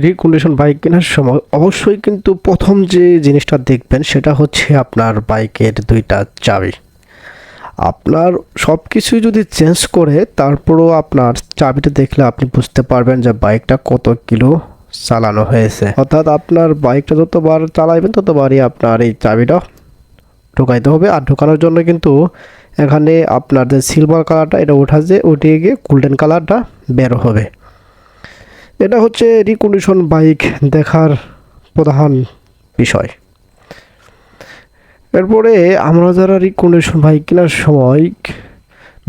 Recondition bike কেনার সময় অবশ্যই কিন্তু প্রথম যে জিনিসটা দেখবেন সেটা হচ্ছে আপনার বাইকের দুইটা চাবি। আপনার সব কিছুই যদি চেঞ্জ করে, তারপরও আপনার চাবিটা দেখলে আপনি বুঝতে পারবেন যে বাইকটা কত কিলো চালানো হয়েছে। অর্থাৎ আপনার বাইকটা যতবার চালাইবেন, ততবারই আপনার এই চাবিটা ঢোকাইতে হবে। আর ঢোকানোর জন্য কিন্তু এখানে আপনার যে সিলভার কালারটা এটা ওঠা যে উঠে গিয়ে গোল্ডেন কালারটা বের হবে। এটা হচ্ছে রিকন্ডিশন বাইক দেখার প্রধান বিষয়। এরপরে আমরা যারা রিকন্ডিশন বাইক কেনার সময়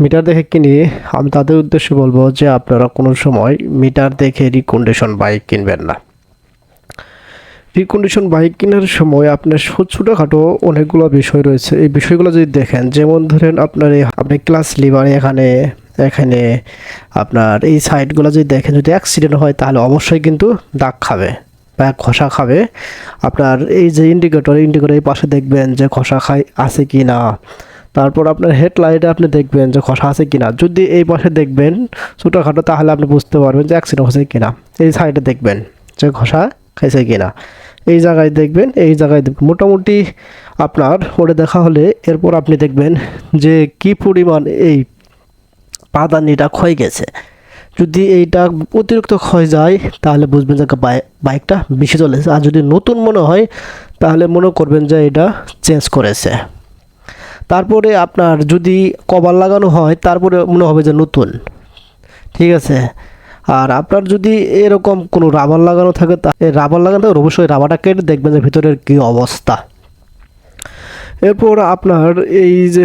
মিটার দেখে কিনি, আমি তাদের উদ্দেশ্যে বলব যে আপনারা কোনো সময় মিটার দেখে রিকন্ডিশন বাইক কিনবেন না। রিকন্ডিশন বাইক কেনার সময় আপনার ছোটোখাটো অনেকগুলো বিষয় রয়েছে। এই বিষয়গুলো যদি দেখেন, যেমন ধরেন আপনার আপনি ক্লাস লিভার এখানে এখানে আপনার এই সাইডগুলো যদি দেখেন, যদি অ্যাক্সিডেন্ট হয়, তাহলে অবশ্যই কিন্তু দাগ খাবে বা খসা খাবে। আপনার এই যে ইন্ডিকেটর ইন্ডিকেটর এই পাশে দেখবেন যে খসা খাই আছে কি না। তারপর আপনার হেডলাইটে আপনি দেখবেন যে খসা আছে কিনা যদি এই পাশে দেখবেন ছোটোখাটো, তাহলে আপনি বুঝতে পারবেন যে অ্যাক্সিডেন্ট হয়েছে কিনা এই সাইডে দেখবেন যে খসা খাইছে কিনা এই জায়গায় দেখবেন, এই জায়গায় দেখবেন। মোটামুটি আপনার ওটা দেখা হলে এরপর আপনি দেখবেন যে কি পরিমাণ এই পাদানিটা ক্ষয় গেছে। যদি এইটা অতিরিক্ত ক্ষয় যায়, তাহলে বুঝবেন যে বাইকটা বেশি চলেছে। আর যদি নতুন মনে হয়, তাহলে মনে করবেন যে এটা চেঞ্জ করেছে। তারপরে আপনার যদি কভার লাগানো হয়, তারপরে মনে হবে যে নতুন। ঠিক আছে? আর আপনার যদি এরকম কোনো রাবার লাগানো থাকে, তা রাবার লাগানো থাকে অবশ্যই রাবারটা কেটে দেখবেন যে ভিতরের কী অবস্থা। এরপর আপনার এই যে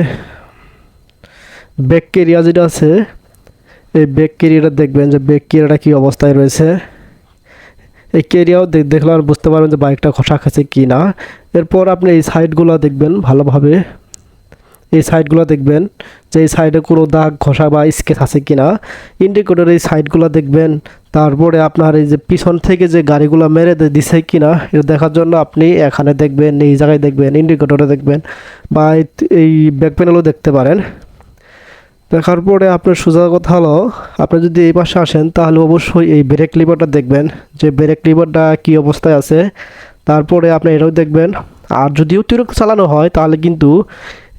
ব্যাক কেরিয়া যেটা আছে, এই ব্যাক কেরিয়াটা দেখবেন যে ব্যাক কেরিয়াটা কী অবস্থায় রয়েছে। এই কেরিয়াও দেখ- দেখলে আর বুঝতে পারবেন যে বাইকটা খসা খাচ্ছে কি না। এরপর আপনি এই সাইডগুলো দেখবেন ভালোভাবে। এই সাইডগুলো দেখবেন যে এই সাইডে কোনো দাগ ঘষা বা স্কেচ আছে কি না। ইন্ডিকেটর এই সাইডগুলো দেখবেন। তারপরে আপনার এই যে পিছন থেকে যে গাড়িগুলো মেরে দিছে কি না, এটা দেখার জন্য আপনি এখানে দেখবেন, এই জায়গায় দেখবেন ইন্ডিকেটরে দেখবেন। বা এই ব্যাক প্যানেলও দেখতে পারেন। দেখার পরে আপনার সোজা কথা হলো, আপনি যদি এই পাশে আসেন, তাহলে অবশ্যই এই ব্রেক লিভারটা দেখবেন। যে ব্রেক লিভারটা কী অবস্থায় আছে, তারপরে আপনি এটাও দেখবেন। আর যদি অতিরিক্ত চালানো হয়, তাহলে কিন্তু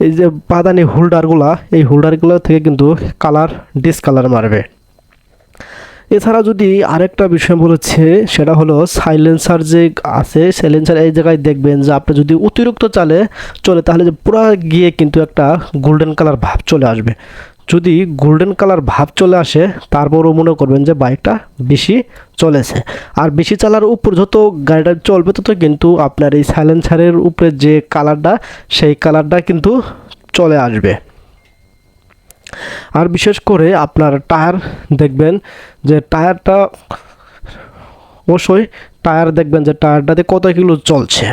এই যে পাদানি হোল্ডারগুলা, এই হোল্ডারগুলো থেকে কিন্তু কালার ডিসকালার মারবে। এছাড়া যদি আরেকটা বিষয় বলেছে, সেটা হলো সাইলেন্সার যে আছে সাইলেন্সার এই জায়গায় দেখবেন যে আপনি যদি অতিরিক্ত চালে, চলে, তাহলে যে পুরো গিয়ে কিন্তু একটা গোল্ডেন কালার ভাব চলে আসবে। যদি গোল্ডেন কালার ভাব চলে আসে, তারপরও মনে করবেন যে বাইকটা বেশি চলেছে। আর বেশি চালার উপর যত গাড়িটা চলবে, তত কিন্তু আপনার এই সাইলেন্সারের উপরে যে কালারটা সেই কালারটা কিন্তু চলে আসবে। আর বিশেষ করে আপনার টায়ার দেখবেন যে টায়ারটা, অবশ্যই টায়ার দেখবেন যে টায়ারটাতে কত কিলো চলছে।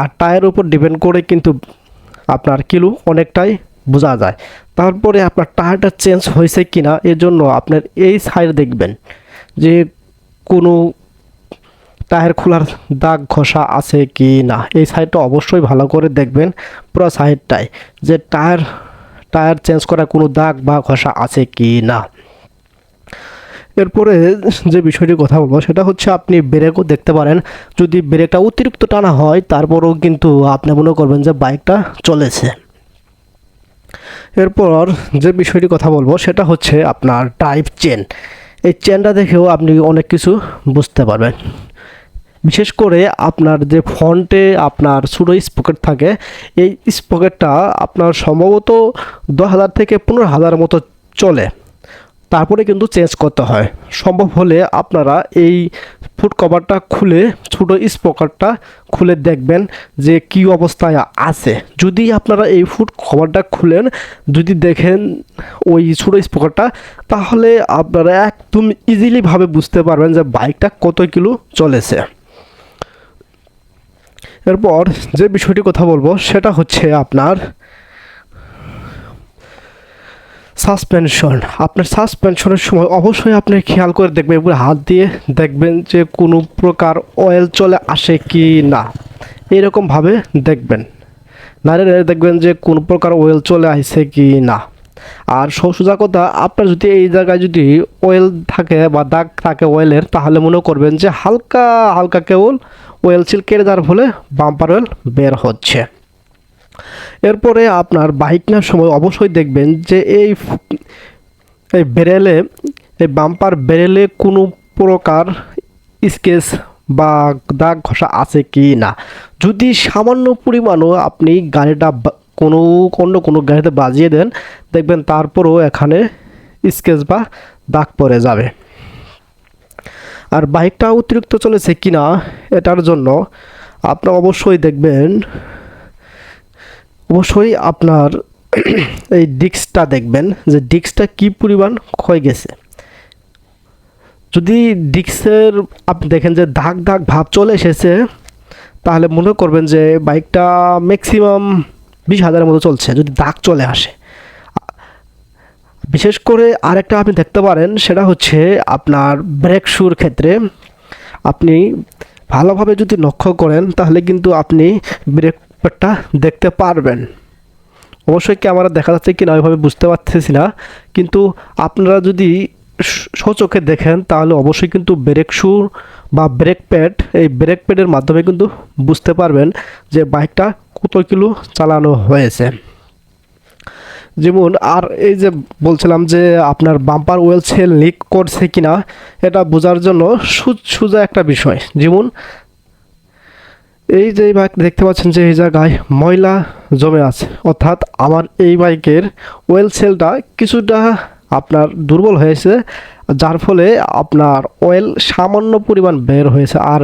আর টায়ার উপর ডিপেন্ড করে কিন্তু আপনার কিলো অনেকটাই বোঝা যায়। তারপরে আপনার টায়ারটা চেঞ্জ হয়েছে কি না এর জন্য আপনার এই সাইড দেখবেন যে কোনো টায়ার খোলার দাগ ঘষা আছে কি না এই সাইডটা অবশ্যই ভালো করে দেখবেন পুরো সাইডটাই যে টায়ার টায়ার চেঞ্জ করা কোনো দাগ বা ঘষা আছে কি না এরপরে যে বিষয়টি কথা বলব, সেটা হচ্ছে আপনি ব্রেকও দেখতে পারেন। যদি ব্রেকটা অতিরিক্ত টানা হয়, তারপরেও কিন্তু আপনি মনে করবেন যে বাইকটা চলেছে। এরপর যে বিষয়টি কথা বলব, সেটা হচ্ছে আপনার টাইপ চেন এই চেনটা দেখেও আপনি অনেক কিছু বুঝতে পারবেন। বিশেষ করে আপনার যে ফন্টে আপনার ছোটো স্পকেট থাকে, এই স্পকেটটা আপনার সম্ভবত দশ হাজার থেকে পনেরো হাজার মতো চলে। তারপরে কিন্তু চেঞ্জ করতে হয়। সম্ভব হলে আপনারা এই ফুড কভারটা খুলে, ছোটো স্পকারটা খুলে দেখবেন যে কি অবস্থায় আছে। যদি আপনারা এই ফুড কভারটা খুলেন, যদি দেখেন ওই ছোটো স্পকারটা তাহলে আপনারা একদম ইজিলিভাবে বুঝতে পারবেন যে বাইকটা কত কিলো চলেছে। এরপর যে বিষয়টি কথা বলব, সেটা হচ্ছে আপনার সাসপেনশন আপনার সাসপেনশনের সময় অবশ্যই আপনি খেয়াল করে দেখবেন, উপরে হাত দিয়ে দেখবেন যে কোনো প্রকার অয়েল চলে আসে কি না। এরকমভাবে দেখবেন। নারে নারে দেখবেন যে কোনো প্রকার অয়েল চলে আসে কি না। আর সোজা কথা, আপনার যদি এই জায়গায় যদি অয়েল থাকে বা দাগ থাকে অয়েলের তাহলে মনে করবেন যে হালকা হালকা কেবল অয়েল সিল কেটে যাওয়ার ফলে বাম্পার অয়েল বের হচ্ছে। এরপরে আপনার বাইক নেওয়ার সময় অবশ্যই দেখবেন যে এই এই বেরেলে এই বাম্পার বেরেলে কোনো প্রকার স্কেচ বা দাগ ঘষা আছে কি না? যদি সামান্য পরিমাণও আপনি গাড়িটা কোনো, অন্য কোনো গাড়িতে বাজিয়ে দেন, দেখবেন তারপরও এখানে স্কেচ বা দাগ পড়ে যাবে। আর বাইকটা অতিরিক্ত চলেছে কি না এটার জন্য আপনার অবশ্যই দেখবেন অবশ্যই আপনার এই ডিস্কটা দেখবেন যে ডিস্কটা কি পরিমাণ ক্ষয় গেছে। যদি ডিস্কের আপনি দেখেন যে দাগ দাগ ভাব চলে এসেছে, তাহলে মনে করবেন যে বাইকটা ম্যাক্সিমাম বিশ হাজারের মতো চলছে যদি দাগ চলে আসে। বিশেষ করে আরেকটা আপনি দেখতে পারেন, সেটা হচ্ছে আপনার ব্রেক শুর ক্ষেত্রে। আপনি ভালোভাবে যদি লক্ষ্য করেন, তাহলে কিন্তু আপনি ব্রেক প্যাডটা দেখতে পারবেন। অবশ্যই ক্যামেরা দেখা যাচ্ছে কি না ওইভাবে বুঝতে পারতেছি না। কিন্তু আপনারা যদি সচোখে দেখেন তাহলে অবশ্যই কিন্তু ব্রেক শু বা ব্রেক প্যাড, এই ব্রেক প্যাডের মাধ্যমে কিন্তু বুঝতে পারবেন যে বাইকটা কত কিলো চালানো হয়েছে। যেমন আর এই যে বলছিলাম যে আপনার বাম্পার ওয়েল সেল লিক করছে কিনা, এটা বোঝার জন্য সোজা একটা বিষয়। যেমন এই যে বাইক দেখতে পাচ্ছেন যে এই জায়গায় ময়লা জমে আছে। অর্থাৎ আমার এই বাইকের ওয়েল সেলটা কিছুটা আপনার দুর্বল হয়েছে, যার ফলে আপনার অয়েল সামান্য পরিমাণ বের হয়েছে আর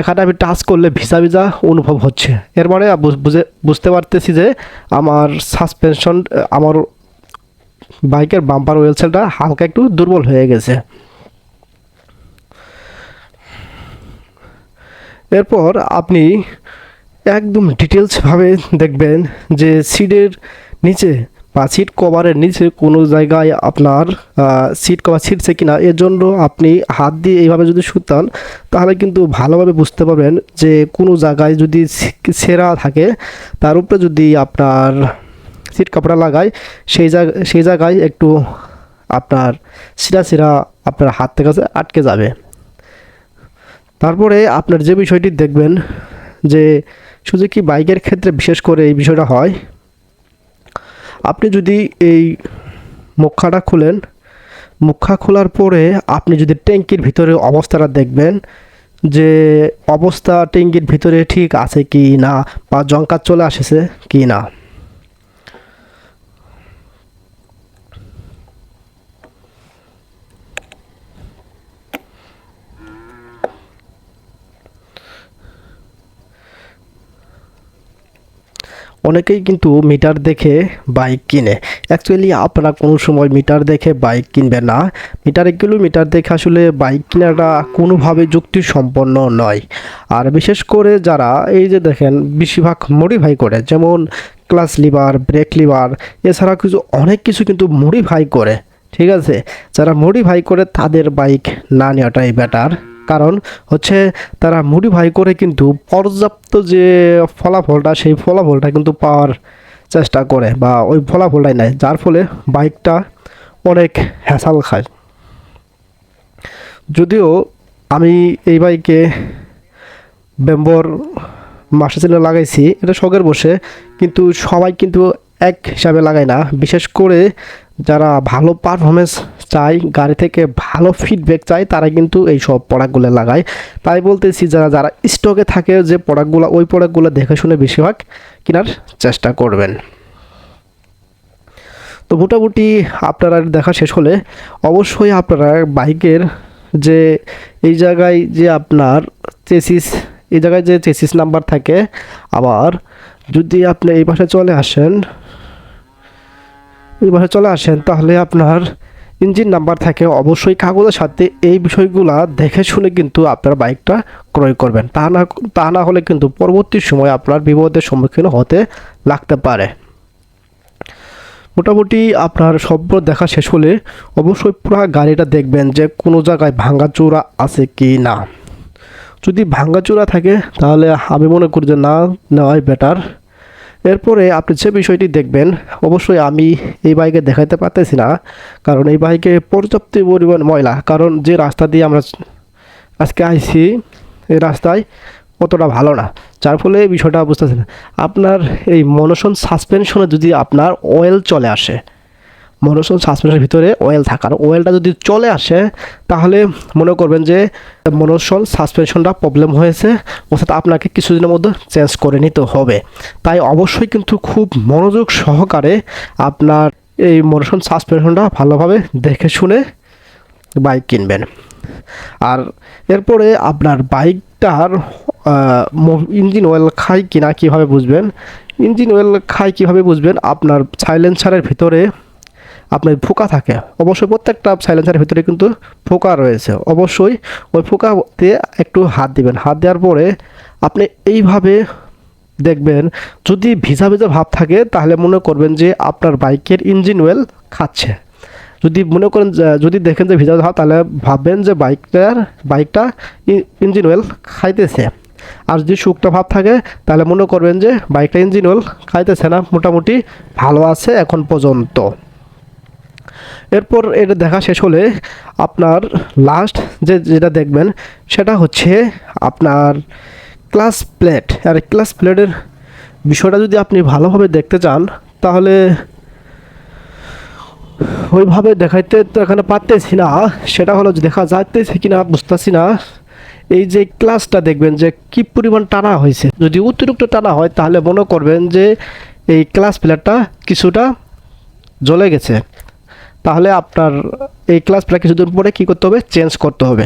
এখানে আমি টাচ করলে ভিজা ভিজা অনুভব হচ্ছে। এর মানে বুঝে বুঝতে পারতেছি যে আমার সাসপেনশন আমার বাইকের বাম্পার ওয়েল সেলটা হালকা একটু দুর্বল হয়ে গেছে। এরপর আপনি একদম ডিটেলসভাবে দেখবেন যে সিটের নিচে বা সিট কভারের নিচে কোনো জায়গায় আপনার সিট কভার ছিটছে কি না এর জন্য আপনি হাত দিয়ে এইভাবে যদি শুতান তাহলে কিন্তু ভালোভাবে বুঝতে পারবেন যে কোনো জায়গায় যদি সেরা থাকে, তার উপরে যদি আপনার সিট কাপড়া লাগায়, সেই জায়গা, সেই জায়গায় একটু আপনার সিরা সিরা আপনার হাত থেকে আটকে যাবে। তারপরে আপনার যে বিষয়টি দেখবেন যে সুজুকি বাইকের ক্ষেত্রে বিশেষ করে এই বিষয়টা হয়, আপনি যদি এই মুখাটা খুলেন মুখা খোলার পরে আপনি যদি ট্যাঙ্কির ভিতরে অবস্থাটা দেখবেন যে অবস্থা ট্যাঙ্কির ভিতরে ঠিক আছে কি না বা জঙ্কার চলে আসেছে কি না। অনেকেই কিন্তু মিটার দেখে বাইক কিনে। অ্যাকচুয়ালি আপনারা কোনো সময় মিটার দেখে বাইক কিনবেন না। মিটারে কিলোমিটার দেখে আসলে বাইক কেনাটা কোনোভাবে যুক্তিসম্পন্ন নয়। আর বিশেষ করে যারা এই যে দেখেন, বেশিরভাগ মডিফাই করে, যেমন ক্লাস লিভার ব্রেক লিভার এছাড়া কিছু, অনেক কিছু কিন্তু মডিফাই করে। ঠিক আছে? যারা মডিফাই করে তাদের বাইক না নেওয়াটাই বেটার কারণ হচ্ছে তারা মডিফাই করে কিন্তু পর্যাপ্ত যে ফলাফলটা, সেই ফলাফলটা কিন্তু পাওয়ার চেষ্টা করে বা ওই ফলাফলটাই নেয়, যার ফলে বাইকটা অনেক হ্যাসাল খায়। যদিও আমি এই বাইকে বেম্বর মাসে ছিল লাগাইছি, এটা শখের বসে, কিন্তু সবাই কিন্তু এক হিসাবে লাগায় না। বিশেষ করে যারা ভালো পারফরমেন্স চায়, গাড়ি থেকে ভালো ফিডব্যাক চায় তারা কিন্তু এই সব প্রোডাক্টগুলো লাগায়। তাই বলতেছি, যারা যারা স্টকে থাকে যে প্রোডাক্টগুলো ওই প্রোডাক্টগুলো দেখে শুনে বেশিরভাগ কেনার চেষ্টা করবেন। তো মোটামুটি আপনারা দেখা শেষ হলে অবশ্যই আপনারা বাইকের যে, এই জায়গায় যে আপনার চেসিস এই জায়গায় যে চেসিস নাম্বার থাকে, আবার যদি আপনি এই পাশে চলে আসেন এই চলে আসেন, তাহলে আপনার ইঞ্জিন নাম্বার থাকে অবশ্যই কাগজের সাথে এই বিষয়গুলা দেখে শুনে কিন্তু আপনার বাইকটা ক্রয় করবেন। তা না তা না হলে কিন্তু পরবর্তী সময় আপনার বিপদের সম্মুখীন হতে লাগতে পারে। মোটামুটি আপনার সব দেখা শেষ হলে অবশ্যই পুরো গাড়িটা দেখবেন যে কোনো জায়গায় ভাঙাচোরা আছে কি না। যদি ভাঙাচোরা থাকে, তাহলে আমি মনে করি যে না, নেওয়াই বেটার এরপরে আপনি যে বিষয়টি দেখবেন, অবশ্যই আমি এই বাইকে দেখাতে পারতেছি না, কারণ এই বাইকে পর্যাপ্ত পরিমাণ ময়লা, কারণ যে রাস্তা দিয়ে আমরা আজকে আইছি এই রাস্তায় অতটা ভালো না। যার ফলে এই বিষয়টা বুঝতেছি না আপনার এই মনোসন সাসপেনশনে যদি আপনার অয়েল চলে আসে মনোসন সাসপেনশনের ভিতরে অয়েল থাকার। অয়েলটা যদি চলে আসে, তাহলে মনে করবেন যে মনোসন সাসপেনশনটা প্রবলেম হয়েছে, অর্থাৎ আপনাকে কিছুদিনের মধ্যে চেঞ্জ করে নিতে হবে। তাই অবশ্যই কিন্তু খুব মনোযোগ সহকারে আপনার এই মনোসন সাসপেনশনটা ভালোভাবে দেখে শুনে বাইক কিনবেন। আর এরপরে আপনার বাইকটার ইঞ্জিন অয়েল খায় কিনা কীভাবে বুঝবেন? ইঞ্জিন অয়েল খায় কীভাবে বুঝবেন? আপনার সাইলেন্সারের ভিতরে আপনার ফোকা থাকে। অবশ্যই প্রত্যেকটা সাইলেন্সারের ভিতরে কিন্তু ফোকা রয়েছে। অবশ্যই ওই ফোকাতে একটু হাত দিবেন। হাত দেওয়ার পরে আপনি এইভাবে দেখবেন, যদি ভিজা ভিজা ভাব থাকে, তাহলে মনে করবেন যে আপনার বাইকের ইঞ্জিন অয়েল খাচ্ছে। যদি মনে করেন যদি দেখেন যে ভিজা ভাব, তাহলে ভাববেন যে বাইকটার, বাইকটা ইঞ্জিন অয়েল খাইতেছে। আর যদি শুকনো ভাব থাকে, তাহলে মনে করবেন যে বাইকটা ইঞ্জিন অয়েল খাইতেছে না। মোটামুটি ভালো আছে এখন পর্যন্ত। এরপর এটা দেখা শেষ হলে আপনার লাস্ট যে, যেটা দেখবেন, সেটা হচ্ছে আপনার ক্লাস প্লেট আর ক্লাস প্লেটের বিষয়টা যদি আপনি ভালোভাবে দেখতে চান, তাহলে ওইভাবে দেখাইতে তো এখানে পারতেছি না। সেটা হলো দেখা যাইতেছে কি না বুঝতেছি না। এই যে ক্লাসটা দেখবেন যে কি পরিমাণ টানা হয়েছে। যদি অতিরিক্ত টানা হয়, তাহলে মনে করবেন যে এই ক্লাস প্লেটটা কিছুটা জ্বলে গেছে। তাহলে আপনার এই ক্লাস প্লেট কিছুদিন পরে কী করতে হবে? চেঞ্জ করতে হবে।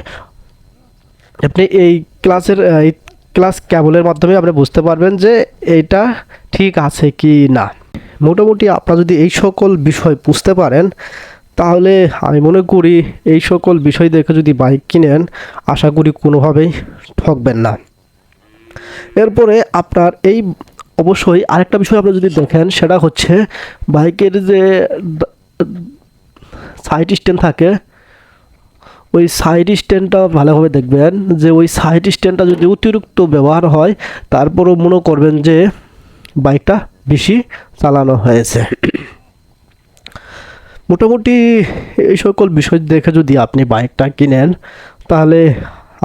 আপনি এই ক্লাসের এই ক্লাস ক্যাবলের মাধ্যমে আপনি বুঝতে পারবেন যে এইটা ঠিক আছে কি না। মোটামুটি আপনারা যদি এই সকল বিষয় বুঝতে পারেন, তাহলে আমি মনে করি এই সকল বিষয় দেখে যদি বাইক কিনেন, আশা করি কোনোভাবেই ঠকবেন না। এরপরে আপনার এই অবশ্যই আরেকটা বিষয় আপনি যদি দেখেন, সেটা হচ্ছে বাইকের যে সাইড স্ট্যান্ড থাকে, ওই সাইড স্ট্যান্ডটা ভালোভাবে দেখবেন যে ওই সাইড স্ট্যান্ডটা যদি অতিরিক্ত ব্যবহার হয়, তারপরও মনে করবেন যে বাইকটা বেশি চালানো হয়েছে। মোটামুটি এই সকল বিষয় দেখে যদি আপনি বাইকটা কিনেন, তাহলে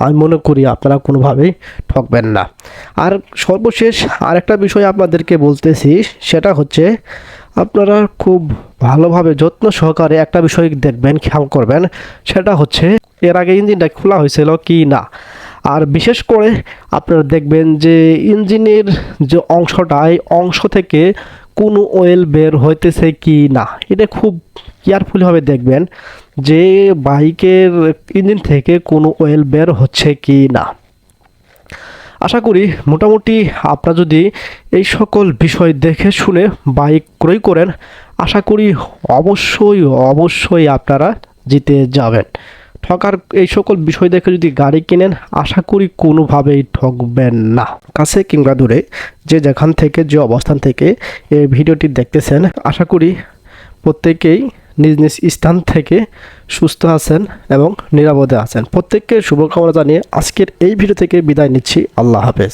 আমি মনে করি আপনারা কোনোভাবেই ঠকবেন না। আর সর্বশেষ আরেকটা বিষয় আপনাদেরকে বলতেছি, সেটা হচ্ছে আপনারা খুব ভালোভাবে যত্ন সহকারে একটা বিষয় দেখবেন, খেয়াল করবেন। সেটা হচ্ছে, এর আগে ইঞ্জিনটা খোলা হয়েছিল কি না? আর বিশেষ করে আপনারা দেখবেন যে ইঞ্জিনের যে অংশটা, এই অংশ থেকে কোনো অয়েল বের হইতেছে কি না, এটা খুব কেয়ারফুলিভাবে দেখবেন যে বাইকের ইঞ্জিন থেকে কোনো অয়েল বের হচ্ছে কি না। আশা করি মোটামুটি আপনারা যদি এই সকল বিষয় দেখে শুনে বাইক ক্রয় করেন, আশা করি অবশ্যই অবশ্যই আপনারা জিতে যাবেন। ঠকার এই সকল বিষয় দেখে যদি গাড়ি কিনেন, আশা করি কোনোভাবেই ঠকবেন না। কাছে কিংবা দূরে, যে যেখান থেকে, যে অবস্থান থেকে এই ভিডিওটি দেখতেছেন, আশা করি প্রত্যেকেই নিজ নিজ স্থান থেকে সুস্থ আছেন এবং নিরাপদে আছেন। প্রত্যেককে শুভকামনা জানিয়ে আজকের এই ভিডিও থেকে বিদায় নিচ্ছি। আল্লাহ হাফেজ।